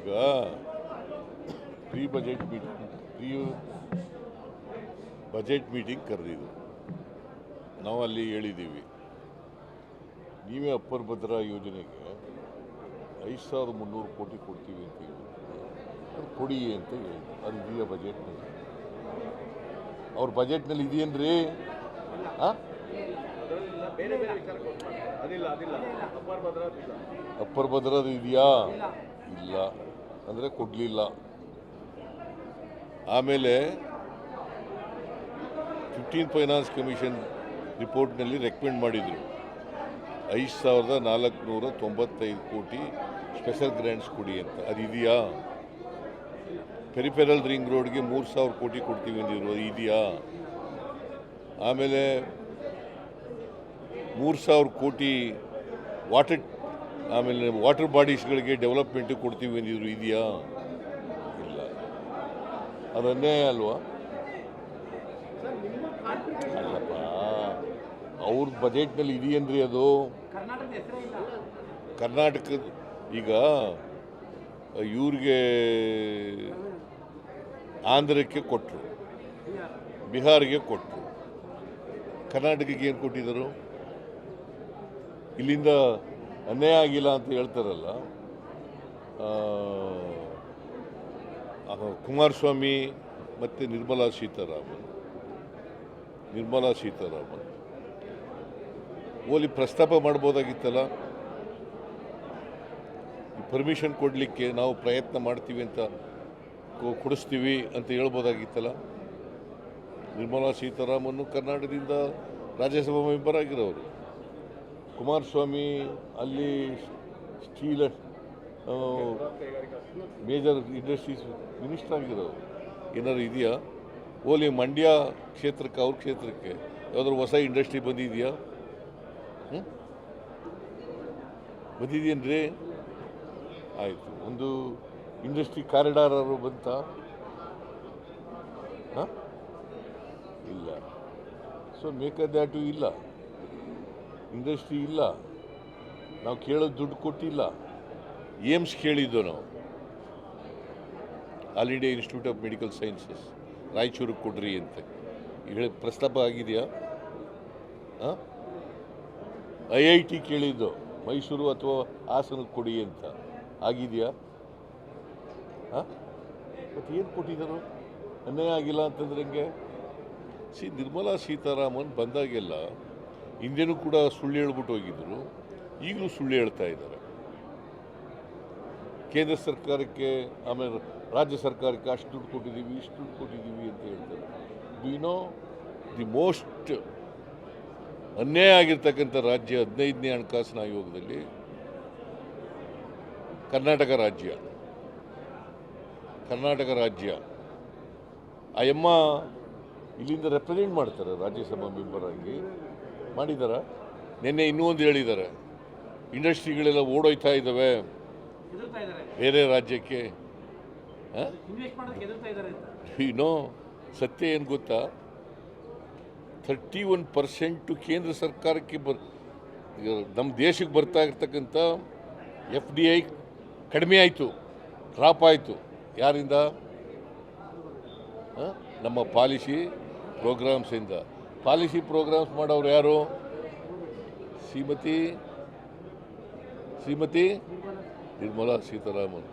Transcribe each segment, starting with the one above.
ಈಗ pre budget meeting pre budget meeting ಕರೆದಿದ್ರು ನಾವು ಅಲ್ಲಿ ಹೇಳಿದ್ದೀವಿ. ನೀವೇ ಅಪ್ಪರ್ ಭದ್ರಾ ಯೋಜನೆಗೆ ಐದು ಸಾವಿರದ ಮುನ್ನೂರು ಕೋಟಿ ಕೊಡ್ತೀವಿ ಅಂತ ಹೇಳಿದ್ರು. ಅದು ಕೊಡಿ ಅಂತ ಹೇಳಿದ್ರು. ಅದು ಇದೆಯಾ ಬಜೆಟ್ನಲ್ಲಿ ಅವ್ರ ಬಜೆಟ್ನಲ್ಲಿ ಇದೆಯೇನ್ರಿ ಹಾಂ ಅಪ್ಪರ್ ಭದ್ರದ ಇದೆಯಾ? ಇಲ್ಲ. ಅಂದರೆ ಕೊಡಲಿಲ್ಲ. ಆಮೇಲೆ ಫಿಫ್ಟೀನ್ ಫೈನಾನ್ಸ್ ಕಮಿಷನ್ ರಿಪೋರ್ಟ್ನಲ್ಲಿ ರೆಕಮೆಂಡ್ ಮಾಡಿದರು. ಐದು ಸಾವಿರದ ನಾಲ್ಕುನೂರ ತೊಂಬತ್ತೈದು ಕೋಟಿ ಸ್ಪೆಷಲ್ ಗ್ರ್ಯಾಂಟ್ಸ್ ಕೊಡಿ ಅಂತ. ಅದು ಇದೆಯಾ ಪೆರಿಫೆರಲ್ ರಿಂಗ್ ರೋಡ್ಗೆ ಮೂರು ಸಾವಿರ ಕೋಟಿ ಕೊಡ್ತೀವಿ ಅಂದಿದ್ರು. ಅದು ಇದೆಯಾ ಆಮೇಲೆ ಮೂರು ಸಾವಿರ ಕೋಟಿ ವಾಟರ್ ಆಮೇಲೆ ವಾಟರ್ ಬಾಡೀಸ್ಗಳಿಗೆ ಡೆವಲಪ್ಮೆಂಟ್ ಕೊಡ್ತೀವಿ ಅಂದಿದ್ರು ಇದೆಯಾ? ಇಲ್ಲ. ಅದನ್ನೇ ಅಲ್ವಾ? ಅಲ್ಲಪ್ಪ, ಅವ್ರ ಬಜೆಟ್ನಲ್ಲಿ ಇದೆಯೇನ್ರಿ ಅದು? ಕರ್ನಾಟಕದ ಈಗ ಇವ್ರಿಗೆ ಆಂಧ್ರಕ್ಕೆ ಕೊಟ್ಟರು ಬಿಹಾರಿಗೆ ಕೊಟ್ಟರು ಕರ್ನಾಟಕಕ್ಕೆ ಏನು ಕೊಟ್ಟಿದ್ದರು? ಇಲ್ಲಿಂದ ಅನ್ಯಾಯ ಆಗಿಲ್ಲ ಅಂತ ಹೇಳ್ತಾರಲ್ಲ. ಕುಮಾರಸ್ವಾಮಿ ಮತ್ತು ನಿರ್ಮಲಾ ಸೀತಾರಾಮನ್. ನಿರ್ಮಲಾ ಸೀತಾರಾಮನ್. ಓಲಿ ಪ್ರಸ್ತಾಪ ಮಾಡ್ಬೋದಾಗಿತ್ತಲ್ಲ? ಪರ್ಮಿಷನ್ ಕೊಡಲಿಕ್ಕೆ ನಾವು ಪ್ರಯತ್ನ ಮಾಡ್ತೀವಿ ಅಂತ ಕೊಡಿಸ್ತೀವಿ ಅಂತ ಹೇಳ್ಬೋದಾಗಿತ್ತಲ್ಲ? ನಿರ್ಮಲಾ ಸೀತಾರಾಮನ್ನು ಕರ್ನಾಟಕದಿಂದ ರಾಜ್ಯಸಭಾ ಮೆಂಬರ್ ಆಗಿರೋರು. ಕುಮಾರಸ್ವಾಮಿ ಅಲ್ಲಿ ಸ್ಟೀಲ್ ಮೇಜರ್ ಇಂಡಸ್ಟ್ರೀಸ್ ಮಿನಿಸ್ಟರ್ ಆಗಿರೋರು. ಏನಾದ್ರು ಇದೆಯಾ? ಓಲಿ ಮಂಡ್ಯ ಕ್ಷೇತ್ರಕ್ಕೆ, ಅವ್ರ ಕ್ಷೇತ್ರಕ್ಕೆ ಯಾವ್ದಾದ್ರು ಹೊಸ ಇಂಡಸ್ಟ್ರಿ ಬಂದಿದೆಯಾ? ಹ್ಞೂ ಬಂದಿದೆಯೇನ್ರಿ? ಆಯಿತು, ಒಂದು ಇಂಡಸ್ಟ್ರಿ ಕಾರಿಡಾರ್ ಅವರು ಬಂತ? ಹಾಂ? ಇಲ್ಲ. ಸೊ ಮೇಕ್ ದ್ಯಾಟು ಇಲ್ಲ. ಇಂಡಸ್ಟ್ರಿ ಇಲ್ಲ. ನಾವು ಕೇಳೋದು ದುಡ್ಡು ಕೊಟ್ಟಿಲ್ಲ. ಏಮ್ಸ್ ಕೇಳಿದ್ದು ನಾವು. All India Institute of Medical Sciences, ರಾಯಚೂರಿಗೆ ಕೊಡ್ರಿ ಅಂತ. ಹೇಳಿ ಪ್ರಸ್ತಾಪ ಆಗಿದೆಯಾ? ಐ ಐ ಟಿ ಕೇಳಿದ್ದು, ಮೈಸೂರು ಅಥವಾ ಹಾಸನಕ್ಕೆ ಕೊಡಿ ಅಂತ. ಆಗಿದೆಯಾ? ಮತ್ತು ಏನು ಕೊಟ್ಟಿದ್ದರು? ಅನ್ಯಾಯ ಆಗಿಲ್ಲ ಅಂತಂದ್ರೆ ಹೆಂಗೆ? ಸಿ ನಿರ್ಮಲಾ ಸೀತಾರಾಮನ್ ಬಂದಾಗೆಲ್ಲ ಹಿಂದೆನೂ ಕೂಡ ಸುಳ್ಳು ಹೇಳ್ಬಿಟ್ಟು ಹೋಗಿದ್ರು. ಈಗಲೂ ಸುಳ್ಳು ಹೇಳ್ತಾ ಇದ್ದಾರೆ. ಕೇಂದ್ರ ಸರ್ಕಾರಕ್ಕೆ, ಆಮೇಲೆ ರಾಜ್ಯ ಸರ್ಕಾರಕ್ಕೆ ಅಷ್ಟು ದುಡ್ಡು ಕೊಟ್ಟಿದ್ದೀವಿ, ಇಷ್ಟು ದುಡ್ಡು ಕೊಟ್ಟಿದ್ದೀವಿ ಅಂತ ಹೇಳ್ತಾರೆ. ವಿನೋ ದಿ ಮೋಸ್ಟ್ ಅನ್ಯಾಯ ಆಗಿರ್ತಕ್ಕಂಥ ರಾಜ್ಯ ಹದಿನೈದನೇ ಹಣಕಾಸಿನ ಆಯೋಗದಲ್ಲಿ? ಕರ್ನಾಟಕ ರಾಜ್ಯ. ಕರ್ನಾಟಕ ರಾಜ್ಯ. ಆ ಎಮ್ಮ ಇಲ್ಲಿಂದ ರೆಪ್ರೆಸೆಂಟ್ ಮಾಡ್ತಾರೆ ರಾಜ್ಯಸಭಾ ಮೆಂಬರ್ ಆಗಿ ಮಾಡಿದಾರ? ನಿನ್ನೆ ಇನ್ನೂ ಒಂದು ಹೇಳಿದ್ದಾರೆ ಇಂಡಸ್ಟ್ರಿಗಳೆಲ್ಲ ಓಡೋಯ್ತಾ ಇದ್ದಾವೆ ಬೇರೆ ರಾಜ್ಯಕ್ಕೆ. ಇನ್ನೋ ಸತ್ಯ ಏನು ಗೊತ್ತಾ? ಥರ್ಟಿ ಒನ್ ಪರ್ಸೆಂಟು ಕೇಂದ್ರ ಸರ್ಕಾರಕ್ಕೆ ಬರ್ ನಮ್ಮ ದೇಶಕ್ಕೆ ಬರ್ತಾ ಇರ್ತಕ್ಕಂಥ ಎಫ್ ಡಿ ಐ ಕಡಿಮೆ ಆಯಿತು, ಡ್ರಾಪ್ ಆಯಿತು. ಯಾರಿಂದ? ನಮ್ಮ ಪಾಲಿಸಿ ಪ್ರೋಗ್ರಾಮ್ಸಿಂದ ಪಾಲಿಸಿ ಪ್ರೋಗ್ರಾಮ್ಸ್ ಮಾಡೋರು ಯಾರು? ಶ್ರೀಮತಿ ಶ್ರೀಮತಿ ನಿರ್ಮಲಾ ಸೀತಾರಾಮನ್.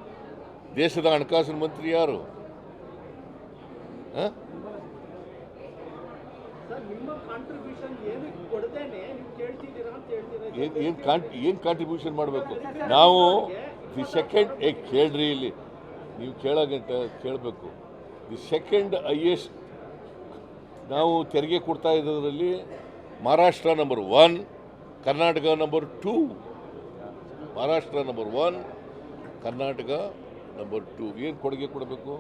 ದೇಶದ ಹಣಕಾಸಿನ ಮಂತ್ರಿ ಯಾರು? ಏನು ಕಾಂಟ್ ಏನು ಕಾಂಟ್ರಿಬ್ಯೂಷನ್ ಮಾಡಬೇಕು? ನಾವು ದಿ ಸೆಕೆಂಡ್ ಏ ಕೇಳ್ರಿ ಇಲ್ಲಿ. ನೀವು ಕೇಳೋಗಂಟ ಕೇಳಬೇಕು. ದಿ ಸೆಕೆಂಡ್ ಹೈಯೆಸ್ಟ್ ನಾವು ತೆರಿಗೆ ಕೊಡ್ತಾ ಇರೋದ್ರಲ್ಲಿ Maharashtra number one Karnataka number two Maharashtra number one Karnataka number two ಏನು ಕೊಡುಗೆ ಕೊಡಬೇಕು?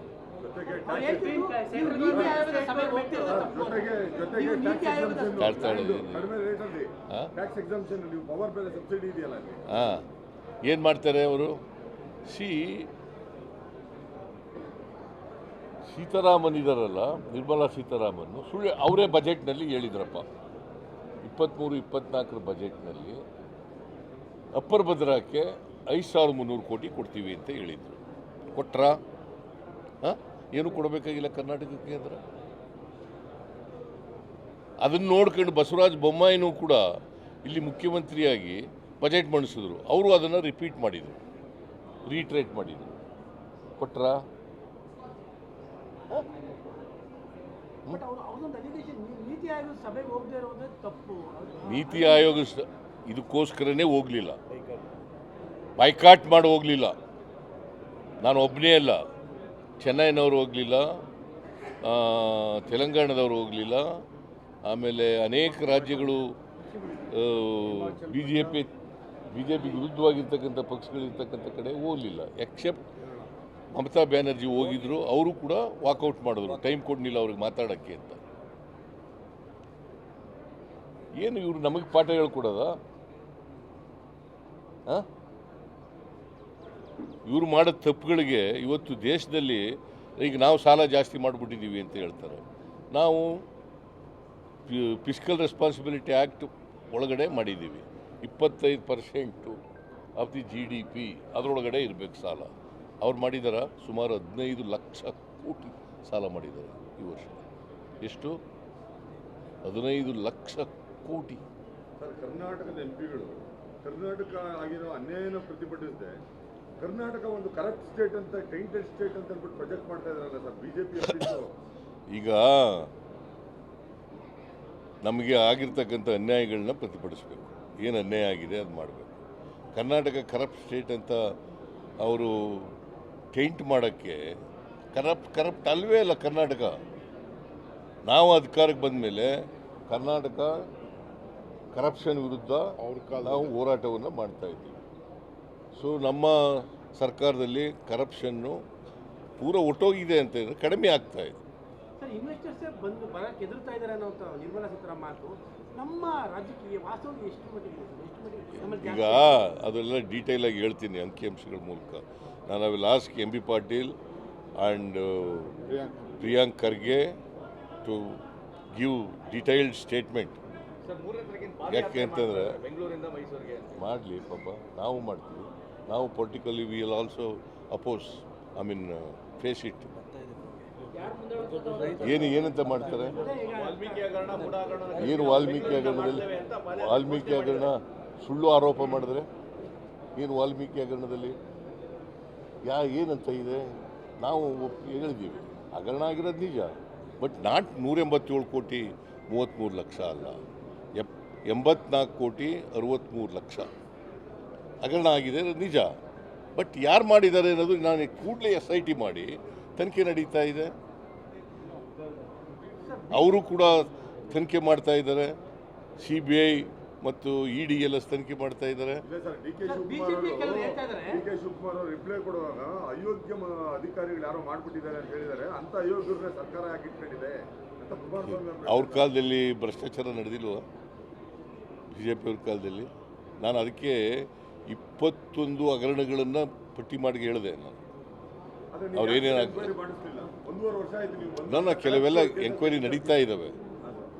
ಏನು ಮಾಡ್ತಾರೆ ಅವರು? ಸಿ ಸೀತಾರಾಮನ್ ಇದ್ದಾರಲ್ಲ ನಿರ್ಮಲಾ ಸೀತಾರಾಮನ್ ಸುಳ್ಳು ಅವರೇ ಬಜೆಟ್ನಲ್ಲಿ ಹೇಳಿದ್ರಪ್ಪ. ಇಪ್ಪತ್ತ್ಮೂರು ಇಪ್ಪತ್ನಾಲ್ಕರ ಬಜೆಟ್ನಲ್ಲಿ ಅಪ್ಪರ್ ಭದ್ರಾಕ್ಕೆ ಐದು ಸಾವಿರದ ಮುನ್ನೂರು ಕೋಟಿ ಕೊಡ್ತೀವಿ ಅಂತ ಹೇಳಿದರು. ಕೊಟ್ರ? ಹಾಂ? ಏನು ಕೊಡಬೇಕಾಗಿಲ್ಲ ಕರ್ನಾಟಕಕ್ಕೆ ಅಂದ್ರೆ ಅದನ್ನು ನೋಡ್ಕೊಂಡು ಬಸವರಾಜ ಬೊಮ್ಮಾಯಿನೂ ಕೂಡ ಇಲ್ಲಿ ಮುಖ್ಯಮಂತ್ರಿಯಾಗಿ ಬಜೆಟ್ ಮಂಡಿಸಿದ್ರು. ಅವರು ಅದನ್ನು ರಿಪೀಟ್ ಮಾಡಿದರು. ರೀಟ್ರೇಟ್ ಮಾಡಿದರು. ಕೊಟ್ರಾ ಬಟ್ ಅವ್ರು ಅವ್ರದೊಂದು ಅಲಿಗೇಷನ್ ನೀತಿ ಆಯೋಗ ಸಭೆಗೆ ಹೋಗದೆ ಇರೋದೇ ತಪ್ಪು. ನೀತಿ ಆಯೋಗ ಸ- ಇದಕ್ಕೋಸ್ಕರನೇ ಹೋಗಲಿಲ್ಲ. ಬೈಕಾಟ್ ಮಾಡಿ ಹೋಗಲಿಲ್ಲ. ನಾನು ಒಬ್ಬನೇ ಅಲ್ಲ. ಚೆನ್ನೈನವರು ಹೋಗಲಿಲ್ಲ. ತೆಲಂಗಾಣದವರು ಹೋಗಲಿಲ್ಲ. ಆಮೇಲೆ ಅನೇಕ ರಾಜ್ಯಗಳು B J P B J P ವಿರುದ್ಧವಾಗಿರ್ತಕ್ಕಂಥ ಪಕ್ಷಗಳಿರ್ತಕ್ಕಂಥ ಕಡೆ ಹೋಗಲಿಲ್ಲ. ಎಕ್ಸೆಪ್ಟ್ ಮಮತಾ ಬ್ಯಾನರ್ಜಿ ಹೋಗಿದ್ರು, ಅವರು ಕೂಡ ವಾಕೌಟ್ ಮಾಡಿದ್ರು. ಟೈಮ್ ಕೊಡಲಿಲ್ಲ ಅವ್ರಿಗೆ ಮಾತಾಡೋಕ್ಕೆ ಅಂತ. ಏನು ಇವರು ನಮಗೆ ಪಾಠ ಹೇಳ್ಕೊಡೋದ? ಇವರು ಮಾಡೋ ತಪ್ಪುಗಳಿಗೆ ಇವತ್ತು ದೇಶದಲ್ಲಿ ಈಗ ನಾವು ಸಾಲ ಜಾಸ್ತಿ ಮಾಡಿಬಿಟ್ಟಿದ್ದೀವಿ ಅಂತ ಹೇಳ್ತಾರೆ. ನಾವು ಫಿಸ್ಕಲ್ ರೆಸ್ಪಾನ್ಸಿಬಿಲಿಟಿ ಆ್ಯಕ್ಟ್ ಒಳಗಡೆ ಮಾಡಿದ್ದೀವಿ. ಇಪ್ಪತ್ತೈದು percent of the G D P ಅದರೊಳಗಡೆ ಇರಬೇಕು ಸಾಲ. ಅವ್ರು ಮಾಡಿದಾರ ಸುಮಾರು ಹದಿನೈದು ಲಕ್ಷ ಕೋಟಿ ಸಾಲ ಮಾಡಿದ್ದಾರೆ ಈ ವರ್ಷ. ಎಷ್ಟು? ಹದಿನೈದು ಲಕ್ಷ ಕೋಟಿ. ಸರ್ ಕರ್ನಾಟಕದ ಎಂ ಪಿಗಳು ಕರ್ನಾಟಕ ಆಗಿರೋ ಅನ್ಯಾಯನ ಪ್ರತಿಭಟಿಸಿದೆ ಕರ್ನಾಟಕ ಒಂದು ಕರಪ್ಟ್ ಸ್ಟೇಟ್ ಅಂತ ಟೈಂಟೆಡ್ ಸ್ಟೇಟ್ ಅಂತ ಅಂದ್ಬಿಟ್ಟು ಪ್ರೊಜೆಕ್ಟ್ ಮಾಡ್ತಾ ಇದಾರಲ್ಲ ಸರ್ ಬಿಜೆಪಿ ಈಗ ನಮಗೆ ಆಗಿರ್ತಕ್ಕಂಥ ಅನ್ಯಾಯಗಳನ್ನ ಪ್ರತಿಭಟಿಸ್ಬೇಕು. ಏನು ಅನ್ಯಾಯ ಆಗಿದೆ ಅದು ಮಾಡಬೇಕು. ಕರ್ನಾಟಕ ಕರಪ್ಟ್ ಸ್ಟೇಟ್ ಅಂತ ಅವರು ಟೈಂಟ್ ಮಾಡೋಕ್ಕೆ ಕರಪ್ಟ್ ಕರಪ್ಟ್ ಅಲ್ವೇ ಅಲ್ಲ ಕರ್ನಾಟಕ. ನಾವು ಅಧಿಕಾರಕ್ಕೆ ಬಂದ ಮೇಲೆ ಕರ್ನಾಟಕ ಕರಪ್ಷನ್ ವಿರುದ್ಧ ನಾವು ಹೋರಾಟವನ್ನು ಮಾಡ್ತಾ ಇದ್ದೀವಿ. ಸೊ ನಮ್ಮ ಸರ್ಕಾರದಲ್ಲಿ ಕರಪ್ಷನ್ನು ಪೂರ ಒಟ್ಟೋಗಿದೆ ಅಂತ ಹೇಳಿದ್ರೆ ಕಡಿಮೆ ಆಗ್ತಾ ಇದೆ. ಈಗ ಅದೆಲ್ಲ ಡೀಟೇಲ್ ಆಗಿ ಹೇಳ್ತೀನಿ ಅಂಕಿಅಂಶಗಳ ಮೂಲಕ. ನಾನು I will ask M B Patil and Priyank Kharge to give detailed statement sir ಮೂರನೇ ತಾರೀಕಿನ ಯಾಕೆ ಅಂತಂದರೆ ಬೆಂಗಳೂರಿಂದ ಮೈಸೂರಿಗೆ? ಮಾಡಲಿ ಪಾಪ ನಾವು ಮಾಡ್ತೀವಿ. ನಾವು politically we will also oppose I mean face it ಏನು ಏನಂತ ಮಾಡ್ತಾರೆ? ಏನು ವಾಲ್ಮೀಕಿ ಹಗರಣದಲ್ಲಿ ವಾಲ್ಮೀಕಿ ಹಗರಣ ಸುಳ್ಳು ಆರೋಪ ಮಾಡಿದ್ರೆ ಏನು ವಾಲ್ಮೀಕಿ ಹಗರಣದಲ್ಲಿ ಯಾ ಏನಂತ ಇದೆ? ನಾವು ಹೇಳಿದ್ದೀವಿ. ಹಗರಣ ಆಗಿರೋದು ನಿಜ. ಬಟ್ ನಾಟ್ ನೂರ ಎಂಬತ್ತೇಳು ಕೋಟಿ ಮೂವತ್ತ್ಮೂರು ಲಕ್ಷ ಅಲ್ಲ. ಎಪ್ ಎಂಬತ್ನಾಲ್ಕು ಕೋಟಿ ಅರವತ್ತ್ಮೂರು ಲಕ್ಷ. ಹಗರಣ ಆಗಿದೆ ನಿಜ. ಬಟ್ ಯಾರು ಮಾಡಿದ್ದಾರೆ ಅನ್ನೋದು ನಾನು ಕೂಡಲೇ ಎಸ್ ಐ ಟಿ ಮಾಡಿ ತನಿಖೆ ನಡೀತಾ ಇದೆ. ಅವರು ಕೂಡ ತನಿಖೆ ಮಾಡ್ತಾ ಇದ್ದಾರೆ. ಸಿ ಬಿ ಐ ಮತ್ತು ಇ ಡಿ ಎಲ್ ಎಸ್ ತನಿಖೆ ಮಾಡ್ತಾ ಇದ್ದಾರೆ. ಶಿವಕುಮಾರ್ ಅವರು ರಿಪ್ಲೈ ಕೊಡುವಾಗ ಅಯೋಗ್ಯ ಅಧಿಕಾರಿಗಳು ಯಾರೋ ಮಾಡಿಬಿಟ್ಟಿದ್ದಾರೆ ಅಂತ ಹೇಳಿದ್ದಾರೆ. ಅಂತ ಅಯೋಗ್ಯರನ್ನ ಸರ್ಕಾರ ಯಾಕೆ ಇಟ್ಕೊಂಡಿದೆ ಅಂತ ಕುಮಾರಸ್ವಾಮಿ ಅವ್ರ ಕಾಲದಲ್ಲಿ ಭ್ರಷ್ಟಾಚಾರ ನಡೆದಿಲ್ವ? ಬಿ ಜೆ ಪಿಯವ್ರ ಕಾಲದಲ್ಲಿ? ನಾನು ಅದಕ್ಕೆ ಇಪ್ಪತ್ತೊಂದು ಹಗರಣಗಳನ್ನು ಪಟ್ಟಿ ಮಾಡಿ ಹೇಳಿದೆ ನಾನು. ಆದ್ರೆ ಅವ್ರು ನೀವು ಏನೇನು ಯಾಕೆ enquiry ಮಾಡಿಸ್ಲಿಲ್ಲ? ಒಂದೂವರೆ ವರ್ಷ ಆಯ್ತು ನೀವು ನನ್ನ ಕೆಲವೆಲ್ಲ ಎಂಕ್ವೈರಿ ನಡೀತಾ ಇದ್ದಾವೆ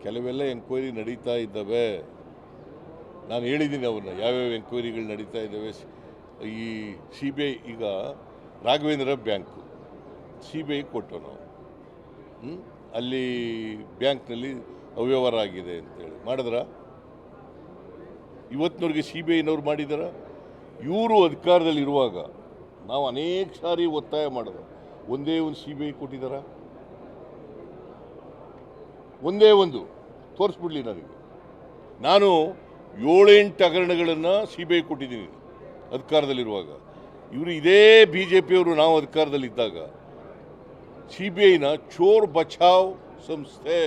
ಕೆಲವೆಲ್ಲ ಎಂಕ್ವೈರಿ ನಡೀತಾ ಇದ್ದಾವೆ ನಾನು ಹೇಳಿದ್ದೀನಿ ಅವನ್ನ ಯಾವ್ಯಾವ ಎಂಕ್ವೈರಿಗಳು ನಡೀತಾ ಇದ್ದಾವೆ ಈ ಸಿ ಬಿ ಐ ಈಗ Raghavendra bank, C B I ಕೊಟ್ಟು ನಾವು? ಅಲ್ಲಿ ಬ್ಯಾಂಕ್ನಲ್ಲಿ ಅವ್ಯವಹಾರ ಆಗಿದೆ ಅಂತೇಳಿ. ಮಾಡಿದ್ರ? ಇವತ್ತಿನವ್ರಿಗೆ ಸಿ ಬಿ ಐನವ್ರು ಮಾಡಿದಾರ? ಇವರು ಅಧಿಕಾರದಲ್ಲಿ ಇರುವಾಗ ನಾವು ಅನೇಕ ಸಾರಿ ಒತ್ತಾಯ ಮಾಡಿದ್ರು ಒಂದೇ ಒಂದು ಸಿ ಬಿ ಐ ಕೊಟ್ಟಿದ್ದಾರ ಒಂದೇ ಒಂದು. ತೋರಿಸ್ಬಿಡ್ಲಿ ನನಗೆ. ನಾನು ಏಳೆಂಟು ಹಗರಣಗಳನ್ನು ಸಿ ಬಿ ಐ ಕೊಟ್ಟಿದ್ದೀನಿ. ಅಧಿಕಾರದಲ್ಲಿರುವಾಗ, ಇವರು ಇದೇ ಬಿ ಜೆ ಪಿಯವರು ನಾವು ಅಧಿಕಾರದಲ್ಲಿದ್ದಾಗ, ಸಿ ಬಿ ಐನ ಚೋರ್ ಬಚಾವ್ ಸಂಸ್ಥೆ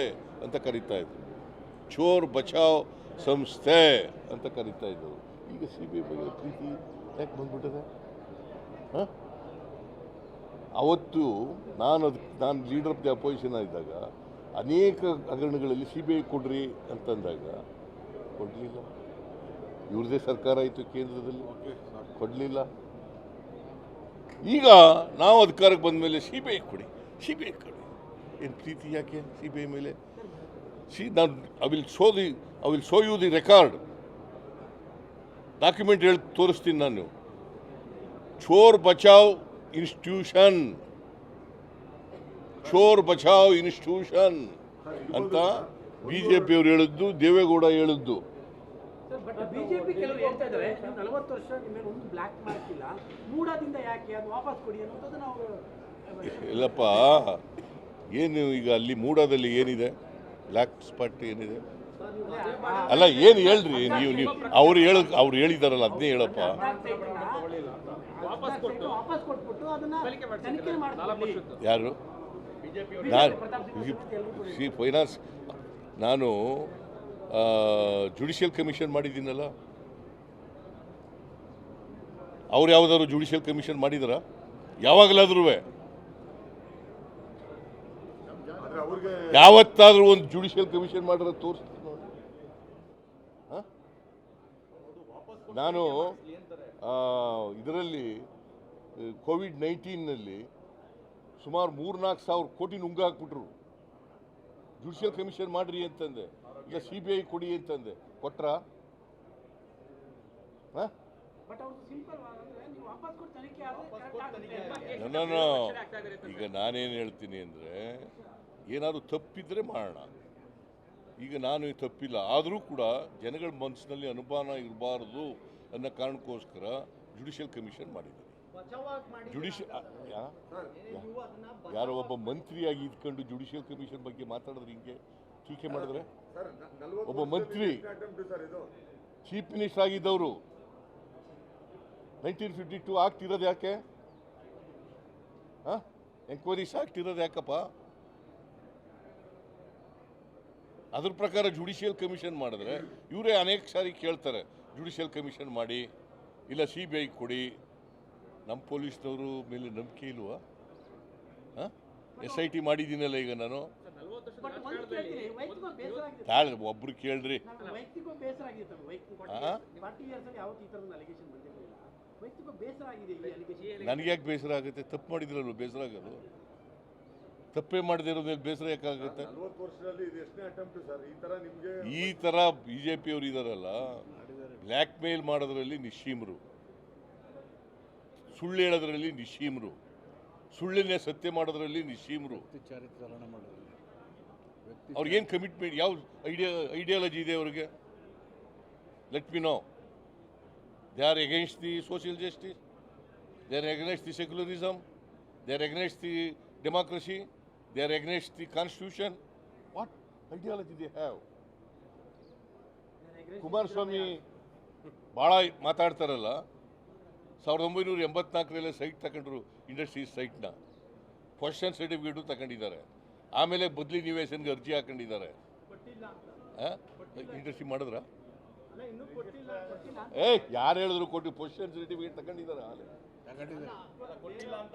ಅಂತ ಕರೀತಾ ಇದ್ರು. ಚೋರ್ ಬಚಾವ್ ಸಂಸ್ಥೆ ಅಂತ ಕರೀತಾ ಇದ್ರು. ಈಗ ಸಿ ಬಿ ಐ ಬಗ್ಗೆ ಪ್ರೀತಿ ಯಾಕೆ ಬಂದ್ಬಿಟ್ಟಿದೆ? ಅವತ್ತು ನಾನು ಅದು, ನಾನು ಲೀಡರ್ ಆಫ್ ದಿ ಅಪೋಸಿಷನ್ ಆಗಿದ್ದಾಗ, ಅನೇಕ ಹಗರಣಗಳಲ್ಲಿ ಸಿ ಬಿ ಐ ಕೊಡ್ರಿ ಅಂತಂದಾಗ, ಕೊಡಲಿಲ್ಲ. ಇವ್ರದೇ ಸರ್ಕಾರ ಆಯಿತು ಕೇಂದ್ರದಲ್ಲಿ. ಕೊಡಲಿಲ್ಲ. ಈಗ ನಾವು ಅಧಿಕಾರಕ್ಕೆ ಬಂದ ಮೇಲೆ ಸಿ ಬಿ ಐ ಕೊಡಿ ಸಿ ಬಿ ಐ ಕೊಡಿ. ಏನು ಪ್ರೀತಿ ಯಾಕೆ ಸಿ ಬಿ ಐ ಮೇಲೆ? ಸಿ, ನಾನು I will show the I will show you the record document ಹೇಳಿ, ತೋರಿಸ್ತೀನಿ ನಾನು ಚೋರ್ ಬಚಾವ್ ಇನ್ಸ್ಟಿಟ್ಯೂಷನ್ ಚೋರ್ ಬಚಾವ್ ಇನ್ಸ್ಟಿಟ್ಯೂಷನ್ ಅಂತ ಬಿ ಜೆ ಪಿಯವ್ರು ಹೇಳಿದ್ದು, ದೇವೇಗೌಡ ಹೇಳಿದ್ದು. ಬಟ್ ಬಿಜೆಪಿ ಕೆಲವರು ಹೇಳ್ತಾ ಇದ್ದಾರೆ ನೀವು ನಲವತ್ತು ವರ್ಷ ನಿಮ್ಮ ಮೇಲೆ ಒಂದು ಬ್ಲ್ಯಾಕ್ ಮಾರ್ಕ್ ಇಲ್ಲ. ಮೂಡಾದಿಂದ ಯಾಕೆ ಅದು ವಾಪಸ್ ಕೊಡಿ ಅನ್ನೋದು ನಾವು ಇಲ್ಲಪ್ಪ ಏನು ಈಗ ಅಲ್ಲಿ ಮೂಡಾದಲ್ಲಿ ಏನಿದೆ? ಬ್ಲ್ಯಾಕ್ ಸ್ಪಾಟ್ ಏನಿದೆ? ಅಲ್ಲ ಏನು ಹೇಳ್ರಿ ನೀವು ನೀವು ಅವ್ರು ಹೇಳ ಅವ್ರು ಹೇಳಿದಾರಲ್ಲ ಅದನ್ನೇ ಹೇಳಪ್ಪ. ವಾಪಸ್ ಕೊಟ್ಟು ವಾಪಸ್ ಕೊಟ್ಬಿಟ್ಟು ಅದನ್ನ ತನಿಖೆ ಮಾಡ್ಕೊಳ್ಳಿ. ಯಾರು? ಬಿಜೆಪಿ ನಾನು ಸಿ ಫೈನಾನ್ಸ್ ನಾನು ಜುಡಿಷಿಯಲ್ ಕಮಿಷನ್ ಮಾಡಿದ್ದೀನಲ್ಲ? ಅವ್ರು ಯಾವುದಾದ್ರು ಜುಡಿಷಿಯಲ್ ಕಮಿಷನ್ ಮಾಡಿದಾರ? ಯಾವಾಗಲಾದ್ರೂ. ಯಾವತ್ತಾದ್ರೂ ಒಂದು ಜುಡಿಷಿಯಲ್ ಕಮಿಷನ್ ಮಾಡಿದ್ರೆ ತೋರಿಸ್ತೀನಿ? ನಾನು ಇದರಲ್ಲಿ, ಕೋವಿಡ್ ನೈನ್ಟೀನ್ನಲ್ಲಿ ಸುಮಾರು ಮೂರ್ನಾಲ್ಕು ಸಾವಿರ ಕೋಟಿ ನುಂಗಾಕ್ಬಿಟ್ರು. ಜುಡಿಷಿಯಲ್ ಕಮಿಷನ್ ಮಾಡ್ರಿ ಅಂತಂದೆ. ಇಲ್ಲ ಸಿ ಬಿ ಐ ಕೊಡಿ ಅಂತಂದೆ. ಕೊಟ್ರಾ. ನಾನು ಈಗ ನಾನೇನು ಹೇಳ್ತೀನಿ ಅಂದರೆ ಏನಾದರೂ ತಪ್ಪಿದ್ರೆ ಮಾಡೋಣ. ಈಗ ನಾನು ಈ ತಪ್ಪಿಲ್ಲ. ಆದರೂ ಕೂಡ ಜನಗಳ ಮನಸ್ಸಿನಲ್ಲಿ ಅನುಮಾನ ಇರಬಾರ್ದು ಅನ್ನೋ ಕಾರಣಕ್ಕೋಸ್ಕರ ಜುಡಿಷಿಯಲ್ ಕಮಿಷನ್ ಮಾಡಿದ್ದೀನಿ ಜುಡಿಷಿಯಲ್ ಯಾರೋ ಒಬ್ಬ ಮಂತ್ರಿಯಾಗಿ ಇದ್ಕೊಂಡು ಜುಡಿಷಿಯಲ್ ಕಮಿಷನ್ ಬಗ್ಗೆ ಮಾತಾಡಿದ್ರೆ ಹಿಂಗೆ? ಟೀಕೆ ಮಾಡಿದ್ರೆ? ಒಬ್ಬ ಮಂತ್ರಿ. ಚೀಫ್ ಮಿನಿಸ್ಟರ್ ಆಗಿದ್ದವರು. ನೈನ್ಟೀನ್ ಫಿಫ್ಟಿ ಟು ಆಗ್ತಿರೋದು ಯಾಕೆ? ಎಂಕ್ವೈರೀಸ್ ಆಗ್ತಿರೋದು ಯಾಕಪ್ಪ? ಅದ್ರ ಪ್ರಕಾರ ಜುಡಿಷಿಯಲ್ ಕಮಿಷನ್ ಮಾಡಿದ್ರೆ ಇವರೇ ಅನೇಕ ಸಾರಿ ಕೇಳ್ತಾರೆ ಜುಡಿಷಿಯಲ್ ಕಮಿಷನ್ ಮಾಡಿ ಇಲ್ಲ ಸಿ ಬಿ ಐ ಕೊಡಿ. ನಮ್ಮ ಪೊಲೀಸ್ನವರು ಮೇಲೆ ನಂಬಿಕೆ ಇಲ್ವಾ? ಎಸ್ ಐ ಟಿ ಮಾಡಿದ್ದೀನಲ್ಲ ಈಗ ನಾನು. ಬಟ್ ಒಂದು ಕೇಳ್ತೀನಿ ವೈಯಕ್ತಿಕ ಬೇಸರ ಆಗಿದೆ ತಾಳೆ ಒಬ್ರು ಕೇಳ್ರಿ. ನಮ್ಗೆ ಬೇಸರ ಆಗಿದೆ ಸರ್ ವೈಯಕ್ತಿಕ ಆ? ಫಾರ್ಟಿ ಅಲ್ಲಿ ಯಾವತ್ತು ಈ ಥರದ ಅಲಿಗೇಷನ್ ಬಂದಿರಲಿಲ್ಲ ವೈಯಕ್ತಿಕ ಬೇಸರ ಆಗಿದೆ ಈ ನನಗೆ ಯಾಕೆ ಬೇಸರ ಆಗುತ್ತೆ? ತಪ್ಪು ಮಾಡಿದ್ರಲ್ವ ಬೇಸರ ಆಗೋದು? ತಪ್ಪೇ ಮಾಡದೇ ಇರೋದ್ಮೇಲೆ ಬೇಸರ ಯಾಕಾಗುತ್ತೆ ನಲ್ವತ್ತು ವರ್ಷದಲ್ಲಿ ಇದು ಎಷ್ಟನೇ ಅಟೆಂಪ್ಟ್ ಸರ್? ಈ ತರ ನಿಮ್ಗೆ ಈ ಥರ ಬಿ ಜೆ ಪಿಯವರು ಇದಾರಲ್ಲ ಬ್ಲ್ಯಾಕ್ ಮೇಲ್ ಮಾಡೋದ್ರಲ್ಲಿ ನಿಶ್ಚೀಮರು ಸುಳ್ಳು ಹೇಳೋದ್ರಲ್ಲಿ ನಿಶ್ಚೀಮರು ಸುಳ್ಳಿನೇ ಸತ್ಯ ಮಾಡೋದ್ರಲ್ಲಿ ನಿಶ್ಚೀಮರು ಅವ್ರಿಗೇನು ಕಮಿಟ್ಮೆಂಟ್ ಯಾವ ಐಡಿಯಾ ಐಡಿಯಾಲಜಿ ಇದೆ ಅವರಿಗೆ? Let me know they are against the social justice they are the secularism they are the democracy they are against the constitution what ideology they have Kumaraswamy ಭಾಳ ಮಾತಾಡ್ತಾರಲ್ಲ. ಸಾವಿರದ ಒಂಬೈನೂರ ಎಂಬತ್ನಾಲ್ಕರಲ್ಲೇ ಸೈಟ್ ತಗೊಂಡ್ರು industries ಸೈಟ್ನ ಕ್ವಶನ್ ಸರ್ಟಿಫಿಕೇಟು ತಗೊಂಡಿದ್ದಾರೆ. ಆಮೇಲೆ ಬದಲಿ ನಿವೇಶನ್ಗೆ ಅರ್ಜಿ ಹಾಕೊಂಡಿದ್ದಾರೆ. ಇಂಟ್ರೆಸ್ಟಿ ಮಾಡಿದ್ರ? ಏ, ಯಾರು ಹೇಳಿದ್ರು ಕೊಟ್ಟು ಪೊಸಿಷನ್ ಸರ್ಟಿಫಿಕೇಟ್ ತಗೊಂಡಿದ್ದಾರೆ ಆಲೆ.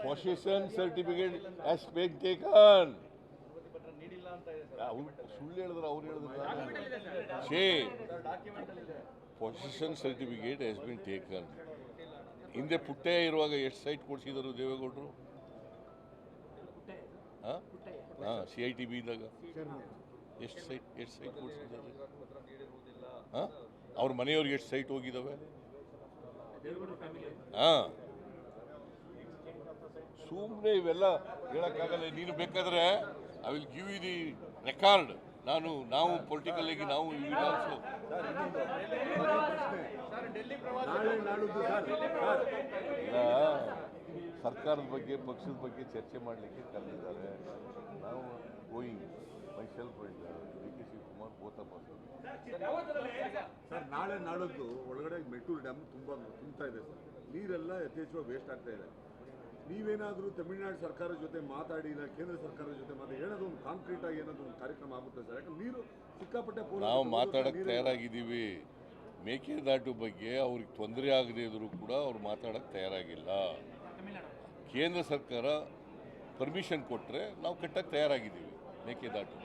Possession certificate has been taken ಸುಳ್ಳು ಹೇಳಿದ್ರು, ಅವ್ರು ಹೇಳಿದ್ರು ಶೇ possession certificate has been taken ಹಿಂದೆ ಪುಟ್ಟೆ ಇರುವಾಗ ಎಷ್ಟು ಸೈಟ್ ಕೊಡಿಸಿದರು ದೇವೇಗೌಡರು? ಹಾಂ? ಹಾಂ ಸಿ ಐ ಟಿ ಬಿ ಎಷ್ಟು ಸೈಟ್ ಎಷ್ಟು ಸೈಟ್ ಹಾಂ? ಅವ್ರ ಮನೆಯವ್ರಿಗೆ ಎಷ್ಟು ಸೈಟ್ ಹೋಗಿದ್ದಾವೆ ಹಾಂ. ಸುಮ್ಮನೆ ಇವೆಲ್ಲ ಹೇಳೋಕ್ಕಾಗಲ್ಲ. ನೀನು ಬೇಕಾದ್ರೆ I will give you the record ನಾನು, ನಾವು ಪೊಲಿಟಿಕಲ್ ಆಗಿ ನಾವು ಸರ್ಕಾರದ ಬಗ್ಗೆ, ಪಕ್ಷದ ಬಗ್ಗೆ ಚರ್ಚೆ ಮಾಡಲಿಕ್ಕೆ ಕರೆದಿದ್ದಾರೆ. ನಾವು going myself D K Shivakumar both sir ನಾಳೆ ನಾಡದ್ದು ಒಳಗಡೆ ಮೆಟ್ಟೂರು ಡ್ಯಾಮ್ ತುಂಬ ತುಂಬ್ತಾ ಇದೆ ಸರ್ ನೀರೆಲ್ಲ ಯಥೇಚ್ಛವಾಗಿ ವೇಸ್ಟ್ ಆಗ್ತಾ ಇದೆ. ನೀವೇನಾದರೂ ತಮಿಳುನಾಡು ಸರ್ಕಾರದ ಜೊತೆ ಮಾತಾಡಿ ಇಲ್ಲ ಕೇಂದ್ರ ಸರ್ಕಾರದ ಜೊತೆ ಮಾತಾಡಿ ಏನಾದರೂ ಒಂದು ಕಾಂಕ್ರೀಟ್ ಆಗಿ ಏನಾದರೂ ಒಂದು ಕಾರ್ಯಕ್ರಮ ಆಗುತ್ತೆ ಸರ್ ಯಾಕಂದ್ರೆ ನೀರು ಸಿಕ್ಕಾಪಟ್ಟೆ ಪೂರ ನಾವು ಮಾತಾಡಕ್ಕೆ. ತಯಾರಾಗಿದ್ದೀವಿ. ಮೇಕೆದಾಟು ಬಗ್ಗೆ ಅವ್ರಿಗೆ ತೊಂದರೆ ಆಗದೇ ಇದ್ರೂ ಕೂಡ ಅವ್ರು ಮಾತಾಡಕ್ಕೆ ತಯಾರಾಗಿಲ್ಲ. ಕೇಂದ್ರ ಸರ್ಕಾರ ಪರ್ಮಿಷನ್ ಕೊಟ್ಟರೆ ನಾವು ಕಟ್ಟಕ್ಕೆ ತಯಾರಾಗಿದ್ದೀವಿ. ಮೇಕೆದಾಟು